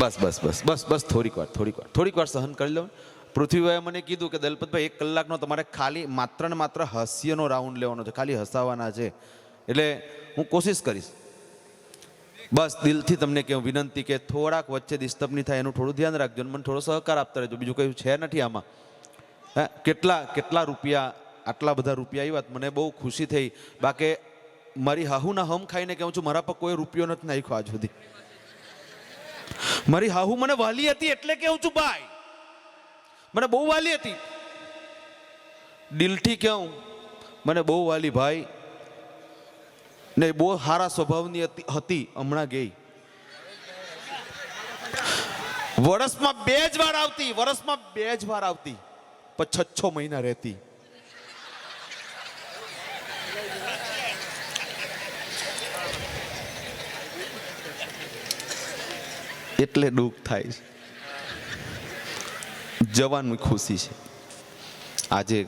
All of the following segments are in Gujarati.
બસ બસ બસ બસ બસ, થોડીક વાર થોડીક વાર થોડીક વાર સહન કરી લો પૃથ્વીભાઈએ મને કીધું કે દલપતભાઈ એક કલાકનો તમારે ખાલી માત્ર ને માત્ર હાસ્યનો રાઉન્ડ લેવાનો છે, ખાલી હસાવાના છે. એટલે હું કોશિશ કરીશ. બસ, દિલથી તમને કહું વિનંતી કે થોડાક વચ્ચે ડિસ્ટર્બ નહીં થાય, એનું થોડું ધ્યાન રાખજો મને થોડો સહકાર આપતા રહેજો. બીજું કંઈ છે નથી આમાં. હે, કેટલા કેટલા રૂપિયા, આટલા બધા રૂપિયા આવ્યા મને બહુ ખુશી થઈ. બાકી મારી હાહુના હમ ખાઈને કહું છું, મારા પર કોઈ રૂપિયો નથી નાખ્યો આજ સુધી. મારી હાહુ મને વાલી હતી એટલે કેવું છું, ભાઈ? મને બહુ વાલી હતી. દિલથી કહું, મને બહુ વાલી ભાઈ. ને બહુ સારા સ્વભાવની હતી- હમણાં ગઈ. વર્ષમાં બે જ વાર આવતી વર્ષમાં બે જ વાર આવતી. પણ છ છ મહિના રહેતી. એટલે દુઃખ થાય છે. જવાની ખુશી છે. આજે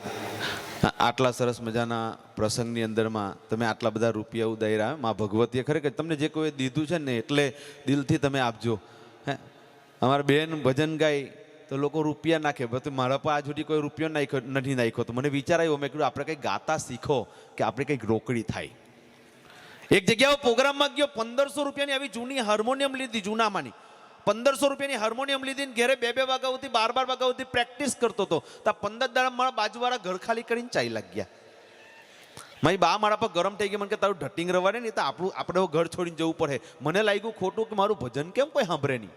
આટલા સરસ મજાના પ્રસંગની અંદરમાં તમે આટલા બધા રૂપિયા ઉદાયરા મા ભગવતીએ ખરેખર તમને જે કોઈ દીધું છે ને એટલે દિલથી તમે આપજો. હે? અમારા બેન ભજન ગાય તો લોકો રૂપિયા નાખે. બધું મારા પર આ સુધી કોઈ રૂપિયો નાખ્યો, નથી નાખ્યો. તો મને વિચાર આવ્યો, મેં કીધું, આપણે કંઈક ગાતા શીખો કે આપણે કંઈક રોકડી થાય. એક જગ્યાએ પ્રોગ્રામમાં ગયો, પંદરસો રૂપિયાની આવી જૂની હાર્મોનિયમ લીધી જૂનામાંની. પંદરસો રૂપિયાની હાર્મોનિયમ લીધી ઘરે બે બે વાગ્યા સુધી બાર બાર વાગ્યા સુધી પ્રેક્ટિસ કરતો હતો. તો પંદર દાડા મારા બાજુવાળા ઘર ખાલી કરીને ચાઈ લાગ્યા. મારી બા મારા પર ગરમ થઈ ગઈ. મને કે તારું ઢટિંગ રવાડે ને તો આપણું આપણે ઘર છોડીને જવું પડે. મને લાગ્યું ખોટું કે મારું ભજન કેમ કોઈ સાંભળે નહીં.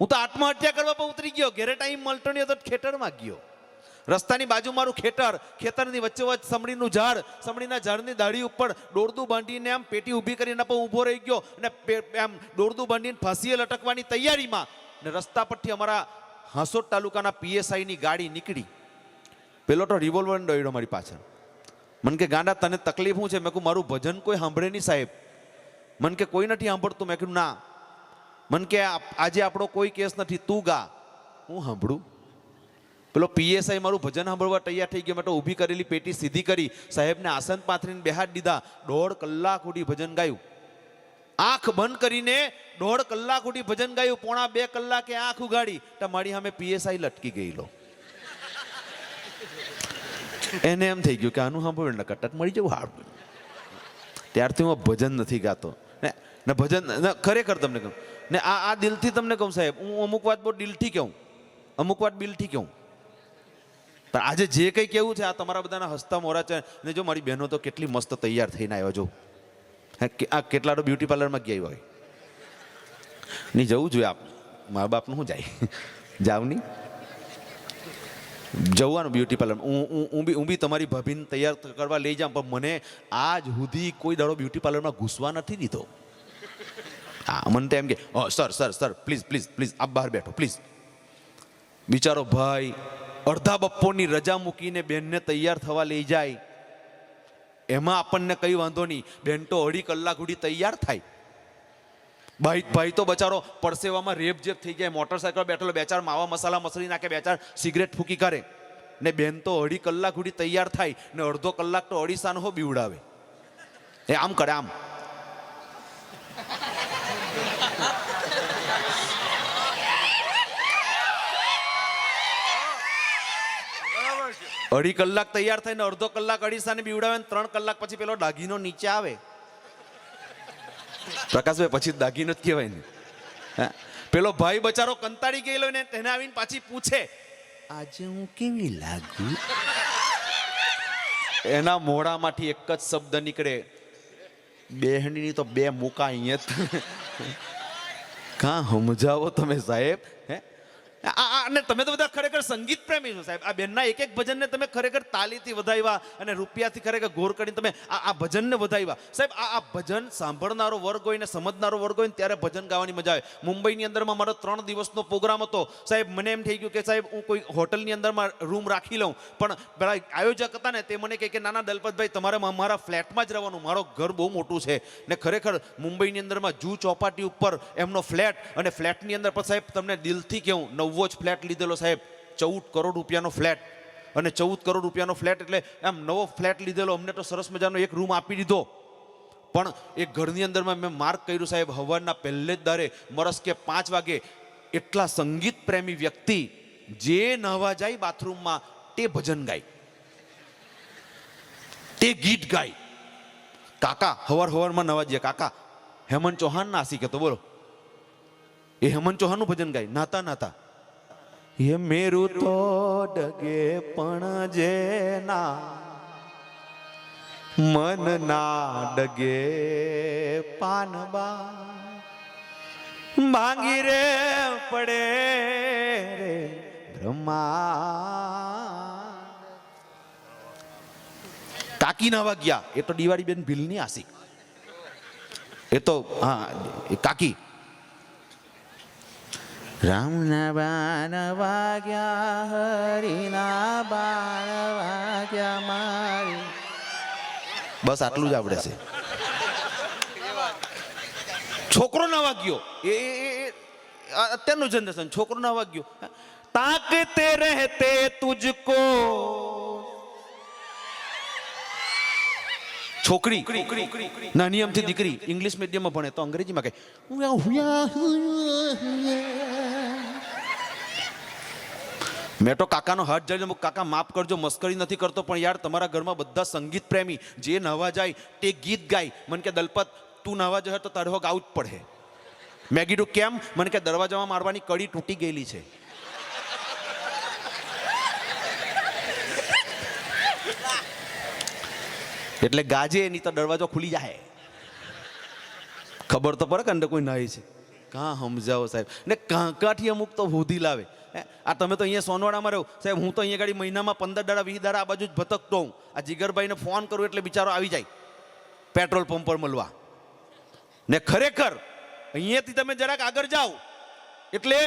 હું તો આત્મહત્યા કરવા પર ઉતરી ગયો. ઘેરે ટાઈમ મળતો નહીં હતો ખેતરમાં ગયો. રસ્તાની બાજુ મારું ખેતર, ખેતરની વચ્ચે વચ્ચે સમડીનું ઝાડ સમડીના ઝાડની દાઢી ઉપર દોરદું બાંધીને આમ પેટી ઊભી કરીને પર ઊભો રહી ગયો અને આમ દોરદું બાંધીને ફાંસીએ લટકવાની તૈયારીમાં ને રસ્તા પરથી અમારા હાંસોદ તાલુકાના પીએસઆઈની ગાડી નીકળી. પેલો તો રિવોલ્વર દોડ્યો મારી પાછળ. મને કે ગાંડા, તને તકલીફ શું છે? મેં કહું, મારું ભજન કોઈ સાંભળે નહીં સાહેબ. મને કે કોઈ નથી સાંભળતું. મેં કીધું, ના. મને કે આજે આપણો કોઈ કેસ નથી. તું ગા. હું સાંભળું. પેલો પીએસઆઈ મારું ભજન સાંભળવા તૈયાર થઈ ગયો. મેં ઊભી કરેલી પેટી સીધી કરી. સાહેબને આસન પાથરીને બેહાડ દીધા. દોઢ કલાક સુધી ભજન ગાયું. આંખ બંધ કરીને દોઢ કલાક સુધી ભજન ગાયું. પોણા બે કલાકે આંખ ઉગાડી. તો મારી સામે પીએસઆઈ લટકી ગયેલો. એને એમ થઈ ગયું કે આનું સાંભળ્યું ને કટક મળી જવું હાર. ત્યારથી હું ભજન નથી ગાતો. ને ભજન ખરેખર તમને કહું. ને આ આ દિલથી તમને કહું સાહેબ, હું અમુક વાત બહુ દિલથી કહું. અમુક વાત દિલથી કહું. પણ આજે જે કંઈ કેવું છે, આ તમારા બધાના હસતા મોરા છે. ને જો મારી બહેનો તો કેટલી મસ્ત તૈયાર થઈને આવ્યો, જો. આ કેટલા તો બ્યુટી પાર્લરમાં ગયા હોય. નહીં, જવું જોઈએ આપ. મા બાપનું શું જાય? જાવ નહીં? જવાનું બ્યુટી પાર્લર. હું હું હું બી હું બી તમારી ભાભીને તૈયાર કરવા લઈ જાઉં, પણ મને આજ સુધી કોઈ દાડો બ્યુટી પાર્લરમાં ઘૂસવા નથી દીધો. હા, મને તો એમ કે sir sir sir, please please please, આપ બહાર બેઠો, પ્લીઝ. બિચારો ભાઈ અડધા બપોરની રજા મૂકીને બેનને તૈયાર થવા લઈ જાય. એમાં આપણને કઈ વાંધો નહીં. બેન તો અઢી કલાક સુધી તૈયાર થાય. ભાઈ ભાઈ તો બચારો, પરસેવામાં રેપ જેપ થઈ જાય, મોટરસાયકલ બેઠેલો, બે ચાર માવા મસાલા મસળી નાખે, બે ચાર સિગરેટ ફૂકી કરે ને બેન તો અઢી કલાક સુધી તૈયાર થાય ને અડધો કલાક તો અઢીસાનો હો બીવડાવે. એ આમ કરે, આમ. અઢી કલાક તૈયાર થઈને અડધો કલાક અઢીસાને બીવડાવે ને ત્રણ કલાક પછી પેલો દાગીનો નીચે આવે. પ્રકાશભાઈ, પછી દાગીનો જ કહેવાય ને. પેલો ભાઈ બચારો કંતાળી ગયેલો ને તેને આવીને પાછી પૂછે, આજે હું કેવી લાગુ? એના મોઢામાંથી એક જ શબ્દ નીકળે, બેહણીની તો બે મૂકા અહીંયા કાં સમજાવો તમે સાહેબ? હે? અને તમે તો બધા ખરેખર સંગીત પ્રેમી છો સાહેબ. આ બેનના એક એક ભજનને તમે ખરેખર તાલીથી વધાવ્યા અને રૂપિયાથી ખરેખર ગોર કરીને તમે આ આ ભજનને વધાવ્યા સાહેબ, આ આ ભજન સાંભળનારો વર્ગ હોય ને સમજનારો વર્ગ હોય ને ત્યારે ભજન ગાવાની મજા આવે. મુંબઈની અંદરમાં મારો ત્રણ દિવસનો પ્રોગ્રામ હતો. સાહેબ, મને એમ થઈ ગયું કે સાહેબ, હું કોઈ હોટલની અંદરમાં રૂમ રાખી લઉં. પણ પેલા આયોજક હતા ને તે મને કહે કે નાના દલપતભાઈ, તમારે મારા ફ્લેટમાં જ રહેવાનું. મારો ઘર બહુ મોટું છે. ને ખરેખર મુંબઈની અંદરમાં જૂ ચોપાટી ઉપર એમનો ફ્લેટ અને ફ્લેટની અંદર પણ સાહેબ, તમને દિલથી કહું, નવો જ ફ્લેટ લીધેલો સાહેબ. ચૌદ કરોડ રૂપિયાનો ફ્લેટ. અને ચૌદ કરોડ રૂપિયાનો ફ્લેટ એટલે એમ નવો ફ્લેટ લીધેલો, અમને તો સરસ મજાનો એક રૂમ આપી દીધો. પણ એ ઘરની અંદરમાં મેં માર્ક કર્યું, સાહેબ, હવારના પહેલે જ દારે મરસ કે પાંચ વાગે એટલા સંગીત પ્રેમી વ્યક્તિ જે નહવા જાય બાથરૂમમાં, તે ભજન ગાય. તે ગીત ગાય. કાકા, હવાર હવારમાં નવા જઈએ. કાકા, હેમંત ચૌહાણ નાસી કે તો બોલો. એ હેમંત ચૌહાણનું ભજન ગાય. નાતા નાતા. એ મેરું તો ડગે પણ જેના મન ના ડગે પાનબા. માંગી રે, પડે રે બ્રહ્મા. કાકી ના વાગ્યા. એ તો દિવાળી બેન ભીલની આશિક. એ તો, હા કાકી. રામના બાણ વાગ્યા, હરિના બાણ વાગ્યા મારી. બસ આટલું જ આવડે છે. છોકરો ના વાગ્યો. એ અત્યારનું જનરેશન, છોકરો ના વાગ્યો. તાકતે રહેતે તુજકો. છોકરી નાની અમથી દીકરી, ઇંગ્લિશ મીડિયમમાં ભણે, તો અંગ્રેજીમાં કહે મેં તો કાકાનો હાથ જાળીને કાકા માફ કરજો, મસ્કરી નથી કરતો, પણ યાર તમારા ઘરમાં બધા સંગીત પ્રેમી, જે નહવા જાય તે ગીત ગાય. મને કે, દલપત, તું નહવા જશે તો તારે ગાવું જ પડે. મેં કીધું, કેમ? મને કે, દરવાજામાં મારવાની કડી તૂટી ગયેલી છે. એટલે ગાજે નહીં તો દરવાજો ખુલી જાય ખબર તો પડે કે અંદર કોઈ નાય છે. કાં સમજાવો સાહેબ? ને કાંકાથી અમુક તો હોધી લાવે. આ તમે તો અહીંયા સોનવાડામાં રહો સાહેબ, હું તો અહીંયા ગાડી મહિનામાં પંદર દાડા, વીસ દાડા આ બાજુ જ ભટકતો હું આ જીગરભાઈને ફોન કરું એટલે બિચારો આવી જાય. પેટ્રોલ પંપ પર મળવા. ને ખરેખર, અહીંયાથી તમે જરાક આગળ જાઓ. એટલે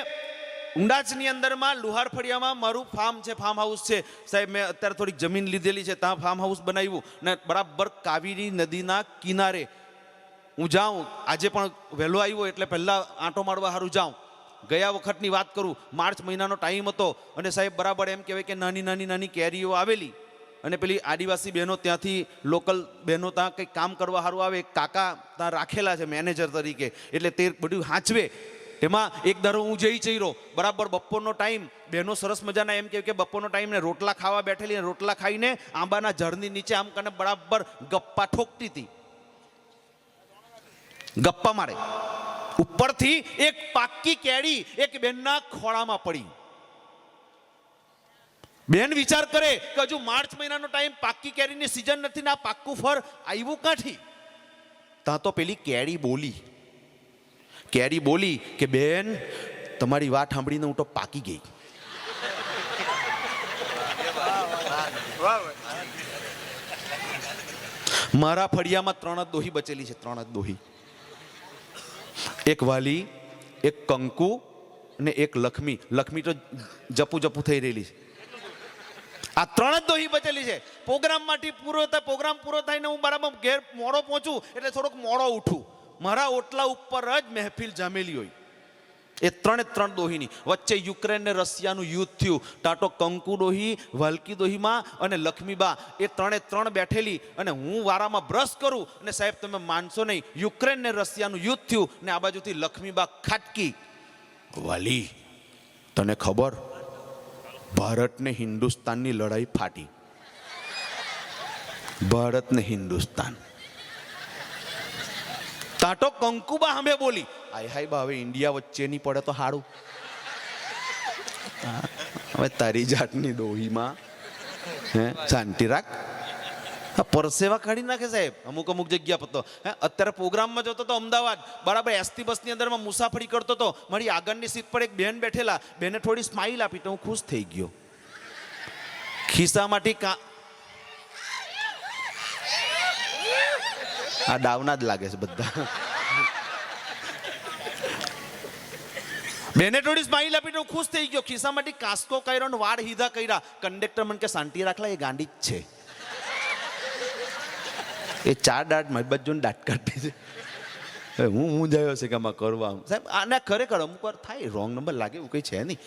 ઉંડાચની અંદરમાં લુહાર ફળિયામાં મારું ફાર્મ છે, ફાર્મ હાઉસ છે. સાહેબ, મેં અત્યારે થોડીક જમીન લીધેલી છે, ત્યાં ફાર્મ હાઉસ બનાવ્યું. ને બરાબર કાવેરી નદીના કિનારે હું જાઉં. આજે પણ વહેલો આવ્યો, એટલે પહેલાં આંટો મારવા સારું જાઉં. ગયા વખતની વાત કરું, માર્ચ મહિનાનો ટાઈમ હતો અને સાહેબ બરાબર એમ કહેવાય કે નાની નાની નાની કેરીઓ આવેલી અને પેલી આદિવાસી બહેનો ત્યાંથી લોકલ બહેનો ત્યાં કંઈક કામ કરવા સારું આવે કાકા ત્યાં રાખેલા છે મેનેજર તરીકે, એટલે તે બધું હાંચવે. એમાં એક ધારો હું જઈ ચઈરો બરાબર બપોરનો ટાઈમ, બહેનો સરસ મજાના એમ કે બપોરનો ટાઈમ ને રોટલા ખાવા બેઠેલી રોટલા ખાઈને આંબાના ઝાડની નીચે આમ કરીને બરાબર ગપ્પા ઠોકતી હતી ગપ્પા મારે. ઉપરથી એક પાક્કી કેડી એક બેનના ખોળામાં પડી. બેન વિચાર કરે કે હજુ માર્ચ મહિનાનો ટાઈમ પાક્કી કેરીની સિઝન નથી ને આ પાક્કું ફળ આવ્યું કાંઠી? ત્યાં તો પેલી કેરી બોલી. કેરી બોલી કે બેન, તમારી વાત સાંભળીને હું તો પાકી ગઈ. મારા ફળિયામાં ત્રણ જ દોહી બચેલી છે, ત્રણ જ દોહી. એક વાલી, એક કંકુ અને એક લક્ષ્મી લક્ષ્મી તો જપુ જપુ થઈ રહેલી છે. આ ત્રણ જ દોહી બચેલી છે. પ્રોગ્રામમાંથી પૂરો થાય, પ્રોગ્રામ પૂરો થાય ને હું બરાબર ઘેર મોડો પહોંચું એટલે થોડોક મોડો ઉઠું. મારા ઓટલા ઉપર જ મહેફિલ જામેલી હોય. એ ત્રણે ત્રણ દોહીની. વચ્ચે યુક્રેન ને રશિયાનું યુદ્ધ થયું. ટાટો કંકુ દોહી, વાલકી દોહીમાં અને લક્ષ્મીબા. એ ત્રણે ત્રણ બેઠેલી અને હું વારામાં બ્રશ કરું અને સાહેબ તમે માનશો નહીં, યુક્રેન ને રશિયાનું યુદ્ધ થયું ને આ બાજુથી લક્ષ્મીબા ખાટકી. વાલી, તને ખબર? ભારત ને હિન્દુસ્તાનની લડાઈ ફાટી. ભારત ને હિન્દુસ્તાન. તાટો કંકુબા સામે બોલી. આય હાય બા હવે ઇન્ડિયા વચ્ચેની પડે તો સારું હવે તારી જાતની દોહીમાં હે શાંતિ રાખ. પરસેવા કાઢી નાખે સાહેબ અમુક અમુક જગ્યા પર તો. હે અત્યારે પ્રોગ્રામમાં જતો તો અમદાવાદ બરાબર એસટી બસની અંદરમાં મુસાફરી કરતો હતો મારી આગળની સીટ પર એક બેન બેઠેલા બેને થોડી સ્માઇલ આપી તો હું ખુશ થઈ ગયો. ખિસ્સામાંથી કા આ ડાવના જ લાગે છે બધા. બેને થોડી સ્માઈલ આપી તો હું ખુશ થઈ ગયો ખિસ્સામાંથી કાસ્કો કર્યો ને વાળ હીધા કર્યા કંડક્ટર મને કે શાંતિ રાખલા એ ગાંડી જ છે એ ચાર દાંત મારી બાજુ દાંત કાઢી છે હું હું જયો છે કે આમાં કરવા સાહેબ આના ખરેખર અમુક વાર થાય રોંગ નંબર લાગે એવું કંઈ છે નહીં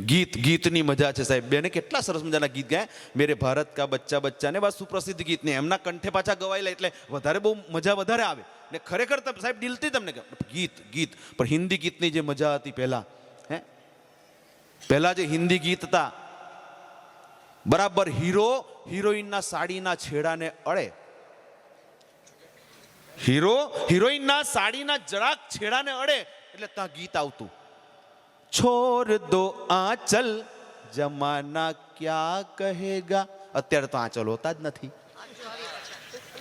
ગીત, ગીતની મજા છે સાહેબ. બેને કેટલા સરસ મજાના ગીત ગાયા. મેરે ભારત કા બચ્ચા બચ્ચાને બસ સુપ્રસિદ્ધ ગીત ને એમના કંઠે પાછા ગવાયેલા એટલે વધારે બહુ મજા વધારે આવે. ને ખરેખર તમે, સાહેબ, દિલથી તમને ગીત ગીત. પણ હિન્દી ગીતની જે મજા હતી પહેલાં, હે? પહેલાં જે હિન્દી ગીત હતા, બરાબર હીરો, હિરોઈનના સાડીના છેડાને અડે. હીરો, હિરોઈનના સાડીના જરાક છેડાને અડે એટલે ત્યાં ગીત આવતું. છોડ દો આંચલ. જમાના ક્યાં કહેગા? અત્યારે તો આંચલ હોતા જ નથી.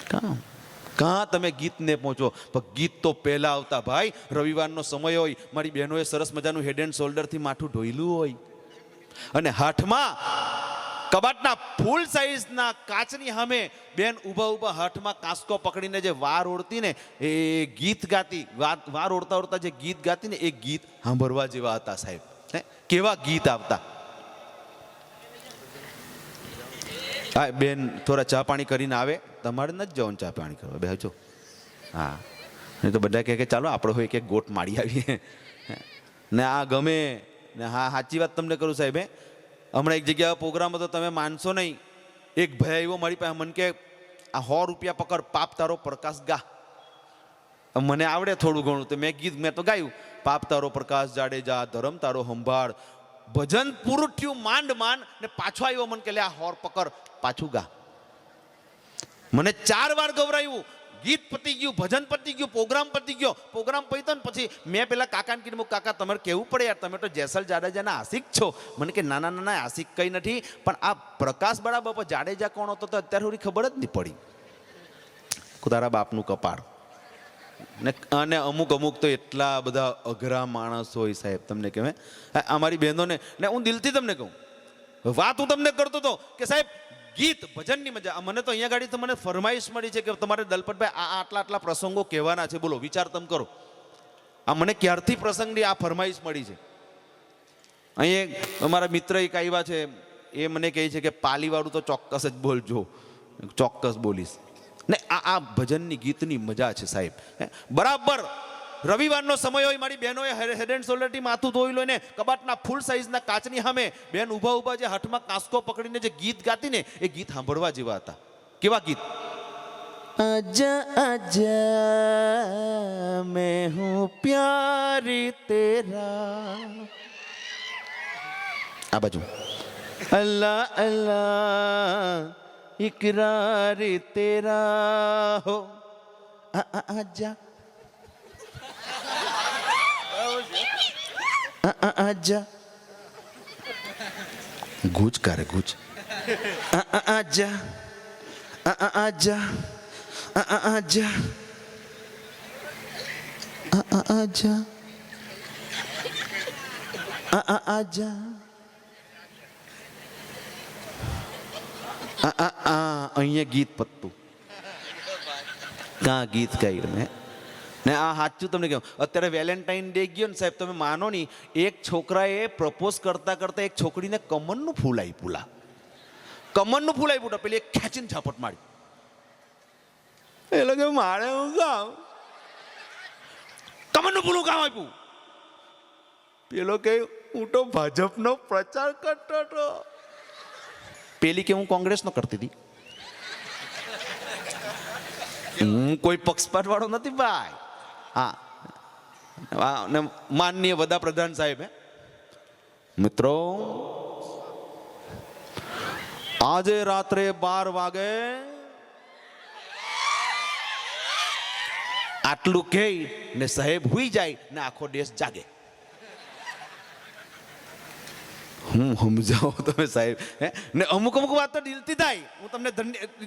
કાં કાં તમે ગીતને પહોંચો? પણ ગીત તો પહેલાં આવતા ભાઈ, રવિવારનો સમય હોય, મારી બહેનોએ સરસ મજાનું હેડ એન્ડ શોલ્ડરથી માથું ઢોયલું હોય. અને હાથમાં કબાટના ફૂલ સાઈઝના કાચની સામે બેન ઊભા ઊભા હાથમાં કાંસકો પકડીને જે વાર ઓળતી ને એ ગીત ગાતી વાર ઓળતા ઓળતા જે ગીત ગાતી ને એ ગીત સાંભળવા જેવા હતા સાહેબ. હે? કેવા ગીત આવતા? હા બેન થોડા ચા પાણી કરીને આવે. તમારે નથી જવાનું ચા પાણી કરવા. બેહજો હા. નહીં તો બધા કહે કે ચાલો, આપણે હોય કે ગોટ મારી આવીએ. ને આ ગમે. ને હા, સાચી વાત તમને કરું સાહેબ, હે? હમણાં એક જગ્યાએ પ્રોગ્રામ હતો, તમે માનશો નહીં. એક ભાઈ આવ્યો મારી પાસે, મને કે, આ સો રૂપિયા પકડ, પાપ તારો પ્રકાશ ગા. મને આવડે થોડું ઘણું, તો મેં ગીત, મેં તો ગાયું, પાપ તારો પ્રકાશ જાડેજા ધરમ તારો સંભાળ. ભજન પૂરું થયું, માંડ માંડ, ને પાછો આવ્યો, મને કે, લે આ હોર પકડ, પાછું ગા. મને ચાર વાર ગવરાયું ગીત પતી ગયું, ભજન પતી ગયું, પ્રોગ્રામ પતી ગયો. પ્રોગ્રામ પત્યો ને પછી મેં પેલા કાકાને કીધું કાકા, તમારે કેવું પડે યાર? તમે તો જેસલ જાડેજાના આશિક છો. મને કે નાના નાના આશિક કંઈ નથી. પણ આ પ્રકાશ બડા બાપા જાડેજા કોણ હતો તો અત્યાર સુધી ખબર જ નહીં પડી. કુતારા બાપનું કપાળ. ને અને અમુક અમુક તો એટલા બધા અઘરા માણસ હોય સાહેબ, તમને કહેવાય અમારી બહેનોને, ને હું દિલથી તમને કહું, વાત હું તમને કરતો હતો કે સાહેબ ગીત, ભજનની મજા. મને તો અહીંયા ગાડી તો મને ફરમાઈશ મળી છે કે તમારે દલપતભાઈ આ આટલા આટલા પ્રસંગો કહેવાના છે. બોલો, વિચાર તમે કરો. આ મને ક્યારથી પ્રસંગની આ ફરમાઈશ મળી છે? અહીં એક અમારા મિત્ર એક આવ્યા છે. એ મને કહે છે કે પાલીવાળું તો ચોક્કસ જ બોલજો. ચોક્કસ બોલીશ. ને આ આ ભજનની ગીતની મજા છે સાહેબ. બરાબર. રવિવારનો સમય હોય મારી બહેનોએ હેડ એન્ડ શોલ્ડરથી માથું ધોઈ ને કબાટના ફૂલ સાઇઝના કાચની સામે બેન ઊભા ઊભા જે હાથમાં કાંસકો પકડીને જે ગીત ગાતી ને એ ગીત સાંભળવા જેવા હતા. કેવા ગીત? અજા અજા મેં હું પ્યારી તેરા. આ બાજુ. અલ્લાહ અલ્લાહ ઇકરાર તેરા હો. અજા आ- आजा आ- आ- आजा गूंज करे गूंज आ- आ- आजा आ- आ- आजा आ- आ- आजा आ- आ- आजा आ- आ- आजा આ આ આ અહીંયા ગીત પત્તું કાં ગીત ગાયું મેં ને આ સાચું તમને કહ્યું અત્યારે વેલેન્ટાઇન ડે ગયો ને સાહેબ તમે માનો નહીં એક છોકરાએ પ્રપોઝ કરતાં કરતાં એક છોકરીને કમરનું ફૂલ આવી લા. કમરનું ફૂલ આવી પુલા પેલી એક ખેંચીને ઝાપટ મારી. એ લોકો મારે હું કામ? કમરનું ફૂલું કામ આપ્યું પેલો કે હું તો ભાજપનો પ્રચાર કરતો હતો. પેલી કે હું કોંગ્રેસનો કરતી હતી. હું કોઈ પક્ષપાત વાળો નથી ભાઈ. હા. ને માનનીય વડાપ્રધાન સાહેબ મિત્રો, આજે રાત્રે બાર વાગે આટલું કહે ને સાહેબ હુઈ જાય ને આખો દેશ જાગે. હું સમજાવો તમે સાહેબ. હે? ને અમુક અમુક વાત તો દિલથી થાય. હું તમને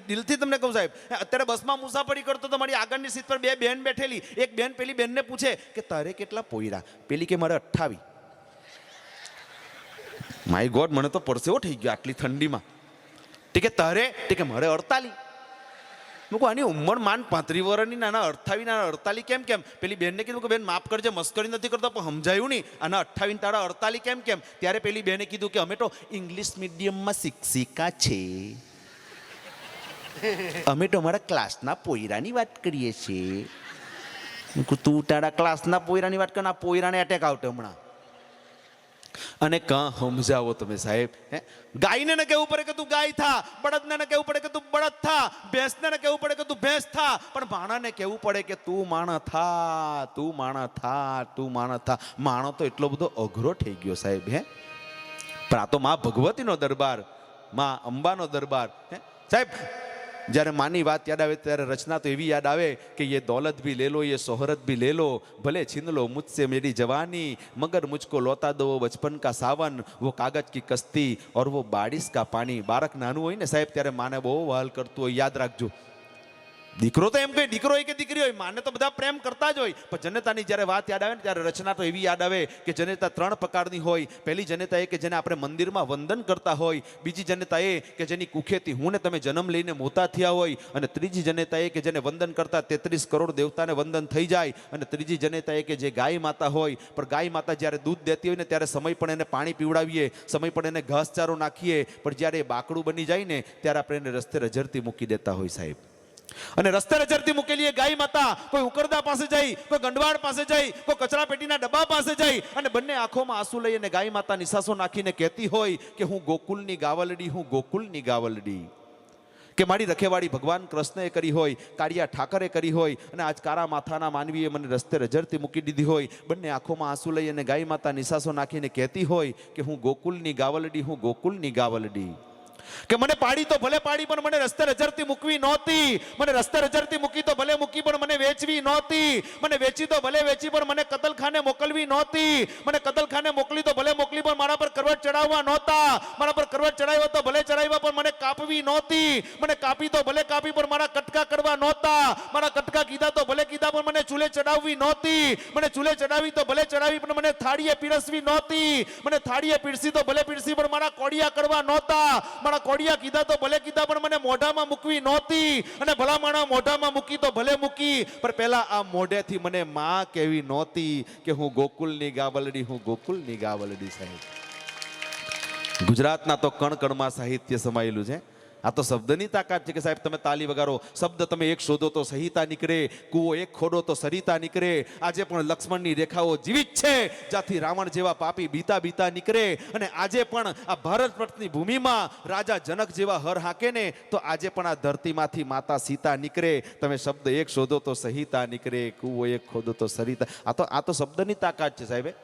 દિલથી તમને કહું સાહેબ. અત્યારે બસમાં મુસાફરી કરતો તો મારી આગળની સીટ પર બે બેન બેઠેલી. એક બેન પેલી બેનને પૂછે કે તારે કેટલા પોયરા? પેલી કે મારે અઠ્ઠાવી. માય ગોડ મને તો પરસેવો થઈ ગયો આટલી ઠંડીમાં. ઠીક કે તારે? ઠીક કે મારે અડતાલી. મેં કહું આની ઉંમર માન પાંત્રી વર્ષની નાના અડથાવી નાના અડતાલી કેમ કેમ? પેલી બેનને કીધું કે, બેન, માફ કરજે, મસ્કરી નથી કરતો, પણ સમજાયું નહીં. આના અઠ્ઠાવીન તારા અડતાલી કેમ કેમ? ત્યારે પેલી બેને કીધું કે, અમે તો ઇંગ્લિશ મીડિયમમાં શિક્ષિકા છે. અમે તો અમારા ક્લાસના પોયરાની વાત કરીએ છીએ. તું તારા ક્લાસના પોયરાની વાત કર આ પોયરાને એટેક આવતો હમણાં. અને કાં સમજાવો તમે સાહેબ, હે? ગાયને ને કહેવું પડે કે તું ગાય થા, બળદને ને કહેવું પડે કે તું બળદ થા, ભેંસને ને કહેવું પડે કે તું ભેંસ થા, પણ માણાને કહેવું પડે કે તું માણા થા, તું માણા થા, તું માણા થા. માણો તો એટલો બધો અઘરો થઈ ગયો સાહેબ, હે? પણ આ તો મા ભગવતીનો દરબાર, માં અંબાનો દરબાર, હે? સાહેબ जयरे माँ बात याद आए तरह रचना तो यी याद आए कि ये दौलत भी ले लो ये शोहरत भी ले लो भले छीन लो मुझसे मेरी जवानी मगर मुझको लौता दो वो बचपन का सावन वो कागज़ की कश्ती और वो बारिश का पानी बारक नानू हो साहब तेरे माने बहुत वहल करतु याद रखू દીકરો તો એમ કહે, દીકરો હોય કે દીકરી હોય, માને તો બધા પ્રેમ કરતા જ હોય. પણ જનતાની જ્યારે વાત યાદ આવે ને, ત્યારે રચના તો એવી યાદ આવે કે જનતા ત્રણ પ્રકારની હોય. પહેલી જનતા એ કે જેને આપણે મંદિરમાં વંદન કરતા હોય. બીજી જનતા એ કે જેની કુખેથી હું ને તમે જન્મ લઈને મોટા થયા હોય. અને ત્રીજી જનતા એ કે જેને વંદન કરતા તેત્રીસ કરોડ દેવતાને વંદન થઈ જાય. અને ત્રીજી જનતા એ કે જે ગાય માતા હોય. પણ ગાય માતા જ્યારે દૂધ દેતી હોય ને, ત્યારે સમય પણ એને પાણી પીવડાવીએ. સમય પણ એને ઘાસચારો નાખીએ. પણ જ્યારે એ બાકડું બની જાય ને, ત્યારે આપણે એને રસ્તે રજરતી મૂકી દેતા હોય સાહેબ. અને રસ્તે રજરતી મૂકેલી એ ગાય માતા કોઈ ઉકરદા પાસે જઈ, કોઈ ગંડવાડ પાસે જઈ, કોઈ કચરા પેટીના ડબ્બા પાસે જઈ અને બંને આંખોમાં આંસુ લઈ અને ગાય માતા નિશાસો નાખીને કહેતી હોય કે હું ગોકુલની ગાવલડી, હું ગોકુલની ગાવલડી. કે મારી રખેવાળી ભગવાન કૃષ્ણએ કરી હોય, કાળિયા ઠાકરે કરી હોય અને આજ કારા માથાના માનવીએ મને રસ્તે રજરતી મૂકી દીધી હોય, બંને આંખોમાં આંસુ લઈ અને ગાય માતા નિશાસો નાખીને કહેતી હોય કે હું ગોકુલની ગાવલડી, હું ગોકુલની ગાવલડી. કે મને પાડી તો ભલે પાડી, પણ મને રસ્તે રજરતી મૂકવી નહોતી. મને રસ્તે રજરતી મૂકી તો ભલે મૂકી, પણ મને વેચવી નહોતી. મને વેચી તો ભલે વેચી, પણ મને કતલખાને મોકલવી નહોતી. મને કતલખાને મોકલી તો ભલે મોકલી, પણ મારા પર કરવટ ચડાવવા નહોતા. મારા પર કરવટ ચડાવ્યો તો ભલે ચડાવ્યા, પણ મને કાપવી નહોતી. મને કાપી તો ભલે કાપી, પણ મારા કટકા કરવા નહોતા મારા કટકા કીધા તો ભલે કીધા પણ ચૂલે ચડાવવી નહોતી. મને ચૂલે ચડાવી તો ભલે ચડાવી, પણ મને થાળીએ પીરસવી નહોતી. મને થાળીએ પીરસી તો ભલે પીરસી, પણ મારા કોડિયા કરવા નહોતા. મારા કોડિયા કીધા તો ભલે કીધા, પણ મને મોઢામાં મૂકવી નહોતી. અને ભલા માણા મોઢામાં મૂકી તો ભલે મૂકી. પણ પહેલાં આ મોઢેથી મને માં કેવી નહોતી કે હું ગોકુલની ગાવલડી, હું ગોકુલની ગાવલડી સાહેબ. ગુજરાતના તો કણકણમાં સાહિત્ય સમાયેલું છે. આ તો શબ્દની તાકાત છે કે સાહેબ તમે તાલી વગાડો. શબ્દ તમે એક શોધો તો સહિતા નીકળે, કૂવો એક ખોડો તો સરિતા નીકળે. આજે પણ લક્ષ્મણની રેખાઓ જીવિત છે, જ્યાંથી રાવણ જેવા પાપી બીતા બીતા નીકળે. અને આજે પણ આ ભારત વર્ષની ભૂમિમાં રાજા જનક જેવા હર હાકે ને, તો આજે પણ આ ધરતીમાંથી માતા સીતા નીકળે. તમે શબ્દ એક શોધો તો સહિતા નીકળે, કૂવો એક ખોદો તો સરિતા. આ તો આ તો શબ્દની તાકાત છે સાહેબ.